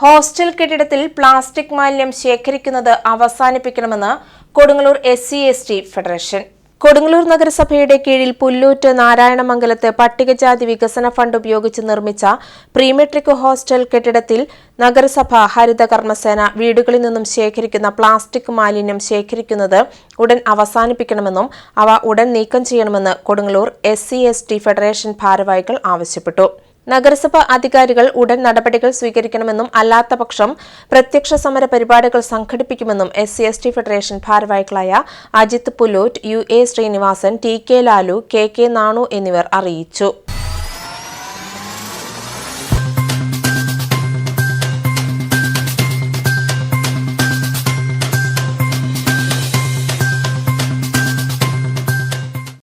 Hostel കെട്ടിടത്തിൽ plastic മാലിന്യം ശേഖരിക്കുന്നത് അവസാനിപ്പിക്കണമെന്ന് Kodungallur S C S T federation. Kodungallur നഗരസഭയുടെ കീഴിൽ പുല്ലൂറ്റ് നാരായണമംഗലത്ത് പട്ടികജാതി വികസന ഫണ്ട് ഉപയോഗിച്ച് നിർമ്മിച്ച പ്രീമെട്രിക് ഹോസ്റ്റൽ കെട്ടിടത്തിൽ നഗരസഭ ഹരിത കർമ്മസേന വീടുകളിൽ നിന്നും ശേഖരിക്കുന്ന പ്ലാസ്റ്റിക് മാലിന്യം ശേഖരിക്കുന്നത് ഉടൻ അവസാനിപ്പിക്കണമെന്നും അവ ഉടൻ നീക്കം ചെയ്യണമെന്ന് കൊടുങ്ങല്ലൂർ എസ് ഫെഡറേഷൻ ഭാരവാഹികൾ ആവശ്യപ്പെട്ടു. നഗരസഭ അധികാരികൾ ഉടൻ നടപടികൾ സ്വീകരിക്കണമെന്നും അല്ലാത്തപക്ഷം പ്രത്യക്ഷ സമര പരിപാടികൾ സംഘടിപ്പിക്കുമെന്നും S C S T federation ഭാരവാഹികളായ Ajith Pulott U A Srinivasan T K Lalu K K Nanu എന്നിവർ അറിയിച്ചു.